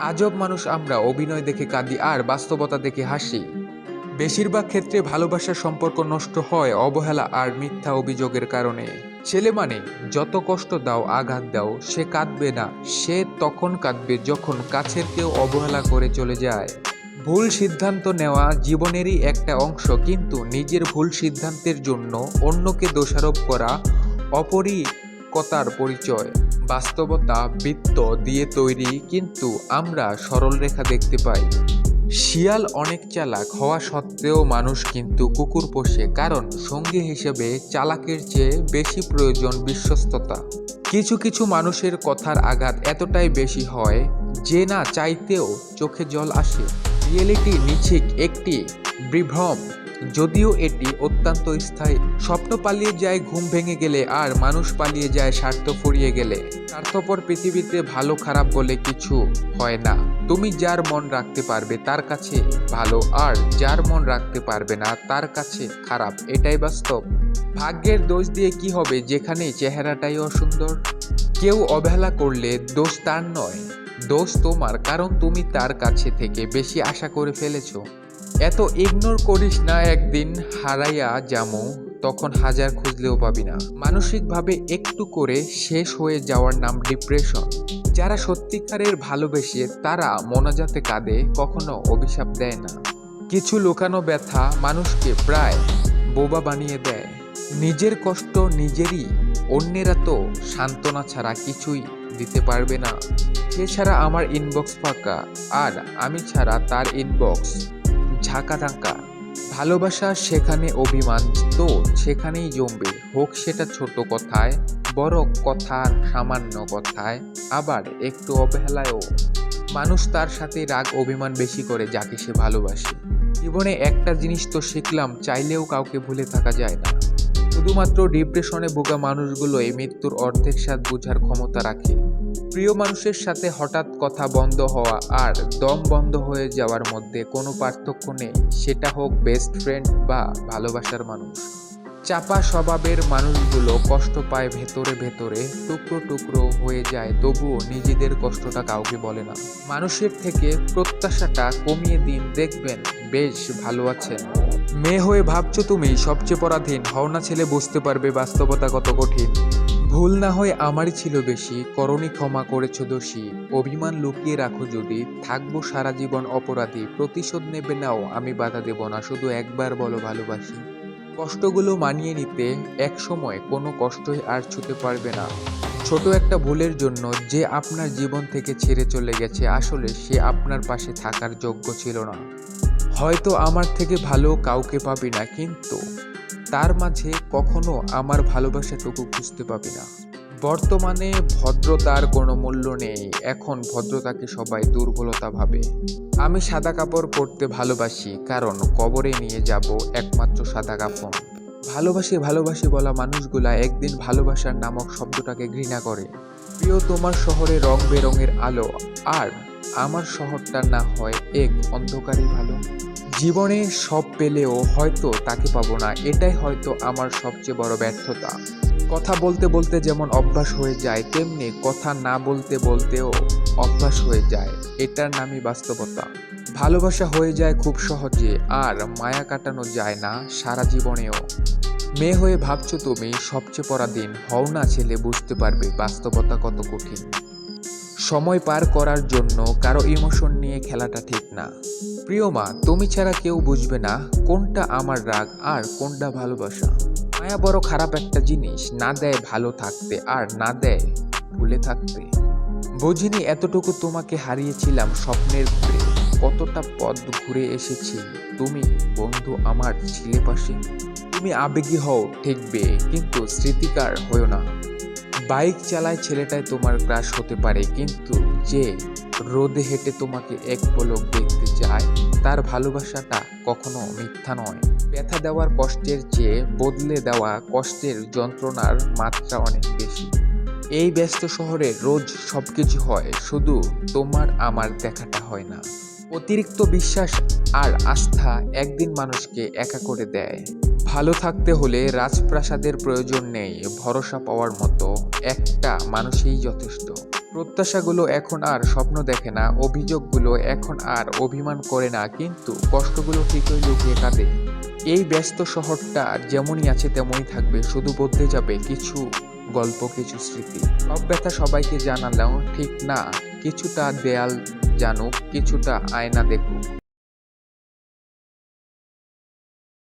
আজব মানুষ আমরা, অভিনয় দেখে কাঁদি আর বাস্তবতা দেখে হাসি। বেশিরভাগ ক্ষেত্রে ভালোবাসার সম্পর্ক নষ্ট হয় অবহেলা আর মিথ্যা অভিযোগের কারণে। ছেলে মানে যত কষ্ট দাও, আঘাত দাও, সে কাঁদবে না, সে তখন কাঁদবে যখন কাছের কেউ অবহেলা করে চলে যায়। ভুল সিদ্ধান্ত নেওয়া জীবনেরই একটা অংশ, কিন্তু নিজের ভুল সিদ্ধান্তের জন্য অন্যকে দোষারোপ করা অপরিকতার পরিচয়। বাস্তবতা বৃত্ত দিয়ে তৈরি কিন্তু আমরা সরলরেখা দেখতে পাই। শিয়াল অনেক চালাক হওয়া সত্ত্বেও মানুষ কিন্তু কুকুর পোষে কারণ সঙ্গী হিসেবে চালাকের চেয়ে বেশি প্রয়োজন বিশ্বস্ততা। কিছু কিছু মানুষের কথার আঘাত এতটাই বেশি হয় যে না চাইতেও চোখে জল আসে। রিয়েলিটি নিছিক একটি বিভ্রম। যদিও এটি অত্যন্ত স্থায়ী। স্বপ্ন পালিয়ে যায়, ঘুম ভেঙে গেলে, আর মানুষ পালিয়ে যায়, স্বার্থ ফুরিয়ে গেলে। স্বার্থপর পৃথিবীতে ভালো, খারাপ বলে কিছু হয় না। তুমি যার মন রাখতে পারবে, তার কাছে ভালো, আর যার মন রাখতে পারবে না, তার কাছে খারাপ। এটাই বাস্তব। ভাগ্যের দোষ দিয়ে কি হবে? যেখানে চেহারাটাই অসুন্দর। কেউ অবহেলা করলে দোষ তার নয়। দোষ তোমার, কারণ তুমি তার কাছে থেকে বেশি আশা করে ফেলেছো। এত ইগনোর করিস না একদিন, হারাইয়া যামো, তখন হাজার খুঁজলেও পাবি না। মানসিকভাবে একটু করে শেষ হয়ে যাওয়ার নাম ডিপ্রেশন যারা সত্যিকারের ভালোবেসে, তারা মনাজাতে কাঁদে, কখনো অভিশাপ দেয় না। কিছু লুকানো ব্যথা মানুষকে প্রায় বোবা বানিয়ে দেয়। নিজের কষ্ট নিজেরই, অন্যেরা তো সান্ত্বনা ছাড়া কিছুই দিতে পারবে না। সে ছাড়া আমার ইনবক্স ফাঁকা, আর আমি ছাড়া তার ইনবক্স ঝাঁকা ধাক্কা ভালোবাসা সেখানে অভিমান, তো সেখানেই জমবে। হোক সেটা ছোট কথায়, বড় কথার সামান্য কথায়, আবার একটু অবহেলায়ও। মানুষ তার সাথে রাগ, অভিমান বেশি করে যাকে সে ভালোবাসে। জীবনে একটা জিনিস তো শিখলাম, চাইলেও কাউকে ভুলে থাকা যায় না। শুধুমাত্র ডিপ্রেশনে ভোগা এই মৃত্যুর অর্ধেক স্বাদ বোঝার ক্ষমতা রাখে। প্রিয় মানুষের সাথে হঠাৎ কথা বন্ধ হওয়া আর দম বন্ধ হয়ে যাওয়ার মধ্যে কোনো পার্থক্য নেই। সেটা হোক বেস্ট ফ্রেন্ড বা ভালোবাসার মানুষ। চাপা স্বভাবের মানুষগুলো কষ্ট পায় ভেতরে ভেতরে, টুকরো টুকরো হয়ে যায়, তবুও নিজেদের কষ্টটা কাউকে বলে না। মানুষের থেকে প্রত্যাশাটা কমিয়ে দিন, দেখবেন বেশ ভালো আছেন। মেয়ে হয়ে ভাবছ তুমি, সবচেয়ে পরাধীন, হও না ছেলে, বুঝতে পারবে বাস্তবতা কত কঠিন। ভুল না হয় আমারই ছিল বেশি, করণী ক্ষমা করেছ দোষী। অভিমান লুকিয়ে রাখো যদি, থাকব সারা জীবন অপরাধী, প্রতিশোধ নেবে নাও, আমি বাধা দেব না, শুধু একবার বলো ভালোবাসি। কষ্টগুলো মানিয়ে নিতে এক সময় কোনো কষ্টই আর ছুতে পারবে না। ছোট একটা ভুলের জন্য যে আপনার জীবন থেকে ছেড়ে চলে গেছে, আসলে সে আপনার পাশে থাকার যোগ্য ছিল না। হয়তো আমার থেকে ভালো কাউকে পাবি না, কিন্তু তার মাঝে কখনো আমার ভালোবাসাটুকু খুঁজতে পাবে না। বর্তমানে ভদ্রতার কোনো মূল্য নেই, এখন ভদ্রতাকে সবাই দুর্বলতা ভাবে। আমি সাদা কাপড় পরতে ভালোবাসি, কারণ কবরে নিয়ে যাব একমাত্র সাদা কাপড়। ভালোবাসি ভালোবাসি বলা মানুষগুলা একদিন ভালোবাসার নামক শব্দটাকে ঘৃণা করে। প্রিয়, তোমার শহরে রং বেরঙের আলো, আর আমার শহরটা না হয় এক অন্ধকারই ভালো। জীবনে সব পেলেও হয়তো তাকে পাবো না, এটাই হয়তো আমার সবচেয়ে বড় ব্যর্থতা। কথা বলতে বলতে যেমন অভ্যাস হয়ে যায়, তেমনি কথা না বলতে বলতেও অভ্যাস হয়ে যায়। এটার নামই বাস্তবতা। ভালোবাসা হয়ে যায় খুব সহজে, আর মায়া কাটানো যায় না সারা জীবনেও। মেয়ে হয়ে ভাবছ তুমি, সবচেয়ে পরাধীন হও না ছেলে, বুঝতে পারবে বাস্তবতা কত কঠিন। সময় পার করার জন্য কারও ইমোশন নিয়ে খেলাটা ঠিক না। প্রিয় মা, তুমি ছাড়া কেউ বুঝবে না কোনটা আমার রাগ আর কোনটা ভালোবাসা। মায়া বড় খারাপ একটা জিনিস, না দেয় ভালো থাকতে আর না দেয় ভুলে থাকতে। বুঝিনি এতটুকু তোমাকে হারিয়েছিলাম স্বপ্নের ঘুরে। কতটা পথ ঘুরে এসেছি তুমি, বন্ধু আমার ছিলে পাশে তুমি আবেগী হও, ঠেকবে, কিন্তু স্মৃতিকার হয়েও না। বাইক চালায় ছেলেটাই তোমার ক্রাশ হতে পারে, কিন্তু যে রোদে হেঁটে তোমাকে এক পলক দেখতে চায়, তার ভালোবাসাটা কখনো মিথ্যা নয়। ব্যথা দেওয়ার কষ্টের চেয়ে বদলে দেওয়া কষ্টের যন্ত্রণার মাত্রা অনেক বেশি। এই ব্যস্ত শহরে রোজ সব কিছু হয়, শুধু তোমার আমার দেখাটা হয় না। অতিরিক্ত বিশ্বাস আর আস্থা একদিন মানুষকে একা করে দেয়। ভালো থাকতে হলে রাজপ্রাসাদের প্রয়োজন নেই, ভরসা পাওয়ার মতো। একটা মানুষই যথেষ্ট। প্রত্যাশাগুলো এখন আর স্বপ্ন দেখে না, অভিযোগগুলো এখন আর অভিমান করে না, কিন্তু কষ্টগুলো ঠিকই লুকিয়ে কাঁদে। এই ব্যস্ত শহরটা যেমনই আছে তেমনই থাকবে, শুধু বদলে যাবে কিছু গল্প, কিছু স্মৃতি। সব ব্যথা সবাইকে জানালেও ঠিক না, কিছুটা দেয়াল জানুক, কিছুটা আয়না দেখুক।